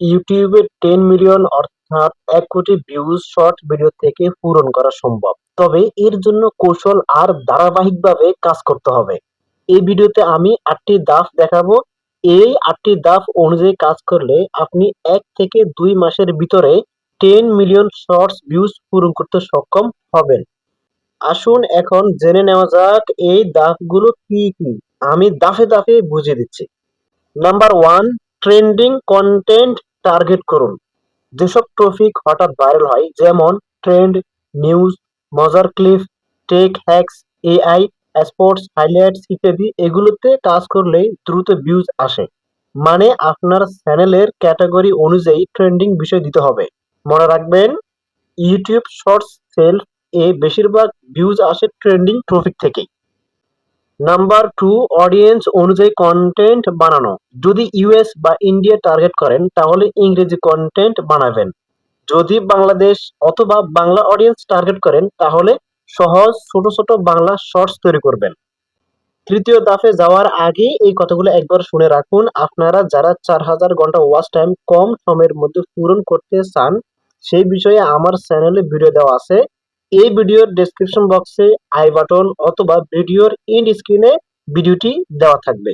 ইউটিউবে ten million অর্থাৎ এক কোটি ভিউজ শর্ট ভিডিও থেকে পূরণ করা সম্ভব। তবে এর জন্য কৌশল আর ধারাবাহিকভাবে কাজ করতে হবে। এই ভিডিওতে আমি আটটি দাফ দেখাবো। এই আটটি দাফ অনুযায়ী কাজ করলে আপনি এক থেকে দুই মাসের ভিতরে টেন মিলিয়ন শর্টস ভিউজ পূরণ করতে সক্ষম হবেন। আসুন এখন জেনে নেওয়া যাক এই দাফগুলো কি কি। আমি দাফে দাফে বুঝিয়ে দিচ্ছি। Number one trending content target করুন। যেসব টপিক হঠাৎ ভাইরাল হয়, যেমন ট্রেন্ড নিউজ মজার clip tech hacks AI sports highlights ইত্যাদি, এগুলোতে কাজ করলে দ্রুত ভিউজ আসে। মানে আপনার চ্যানেলের ক্যাটাগরি অনুযায়ী ট্রেন্ডিং বিষয় দিতে হবে। মনে রাখবেন ইউটিউব শর্টস সেলফ এ বেশিরভাগ ভিউজ আসে ট্রেন্ডিং টপিক থেকেই। নাম্বার টু অডিয়েন্স অনুযায়ী কন্টেন্ট বানানো। যদি ইউএস বা ইন্ডিয়া টার্গেট করেন, তাহলে ইংরেজি কন্টেন্ট বানাবেন। যদি বাংলাদেশ অথবা বাংলা অডিয়েন্স টার্গেট করেন, তাহলে সহজ ছোট ছোট বাংলা শর্টস তৈরি করবেন। তৃতীয় দাফে যাওয়ার আগে এই কথাগুলো একবার শুনে রাখুন। আপনারা যারা চার হাজার ঘণ্টা ওয়াচ টাইম কম সময়ের মধ্যে পূরণ করতে চান, সেই বিষয়ে আমার চ্যানেলে ভিডিও দেওয়া আছে। এই ভিডিওর ডেসক্রিপশন বক্সে আই বাটন অথবা ভিডিওর ইন্ড স্ক্রিনে ভিডিওটি দেওয়া থাকবে।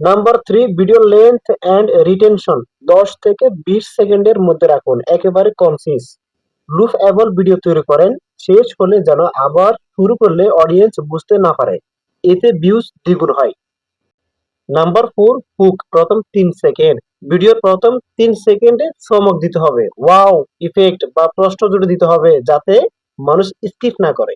Number three video length and retention দশ থেকে বিশ সেকেন্ডের মধ্যে রাখুন, একেবারে কনসিস লুফ অ্যাবল ভিডিও তৈরি করেন, শেষ হলে যেন আবার শুরু করলে অডিয়েন্স বুঝতে না পারে। এতে ভিউজ দ্বিগুণ হয়। নাম্বার ফোর হুক প্রথম তিন সেকেন্ড। ভিডিওর প্রথম তিন সেকেন্ডে চমক দিতে হবে। ওয়াও, ইফেক্ট বা প্রশ্ন জুড়ে দিতে হবে যাতে মানুষ স্কিপ না করে।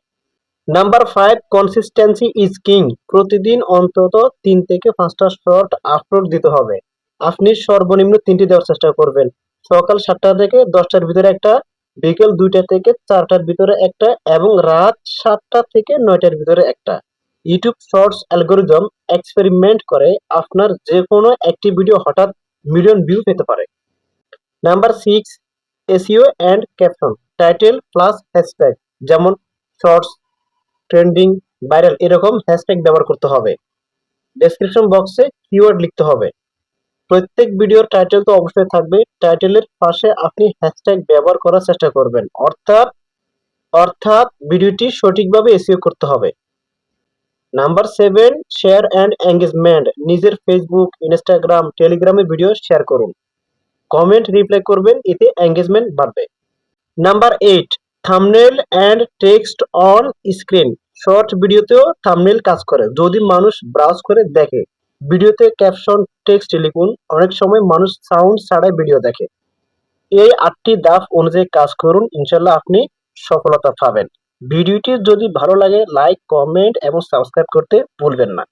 Number five consistency is king প্রতিদিন অন্তত তিন থেকে পাঁচটা শর্ট আপলোড দিতে হবে। আপনি সর্বনিম্ন তিনটি দেওয়ার চেষ্টা করবেন। সকাল সাতটা থেকে দশটার ভিতরে একটা, বিকেল দুইটা থেকে চারটার ভিতরে একটা এবং রাত সাতটা থেকে নয়টার ভিতরে একটা। ইউটিউব শর্টস অ্যালগোরিজম এক্সপেরিমেন্ট করে আপনার যে কোনো একটি ভিডিও হঠাৎ মিলিয়ন ভিউ পেতে পারে। Number six SEO and caption title plus hashtag যেমন শর্টস ট্রেন্ডিং ভাইরাল এরকম হ্যাশট্যাগ ব্যবহার করতে হবে। ডেসক্রিপশন বক্সে কিওয়ার্ড লিখতে হবে। প্রত্যেক ভিডিওর টাইটেল তো অবশ্যই থাকবে। টাইটেলের পাশে আপনি হ্যাশট্যাগ ব্যবহার করার চেষ্টা করবেন। অর্থাৎ অর্থাৎ ভিডিওটি সঠিকভাবে এসিও করতে হবে। Number seven share and engagement নিজের ফেসবুক ইনস্টাগ্রাম টেলিগ্রামে ভিডিও শেয়ার করুন। কমেন্ট রিপ্লাই করবেন, এতে এঙ্গেজমেন্ট বাড়বে। Number eight thumbnail and text on screen short ভিডিওতেও থামনেল কাজ করে। যদি মানুষ ব্রাউজ করে, দেখে। ভিডিওতে ক্যাপশন টেক্সট লিখুন। অনেক সময় মানুষ সাউন্ড ছাড়াই ভিডিও দেখে। এই আটটি দাফ অনুযায়ী কাজ করুন। ইনশাল্লাহ আপনি সফলতা পাবেন। ভিডিওটি যদি ভালো লাগে লাইক কমেন্ট এবং সাবস্ক্রাইব করতে ভুলবেন না।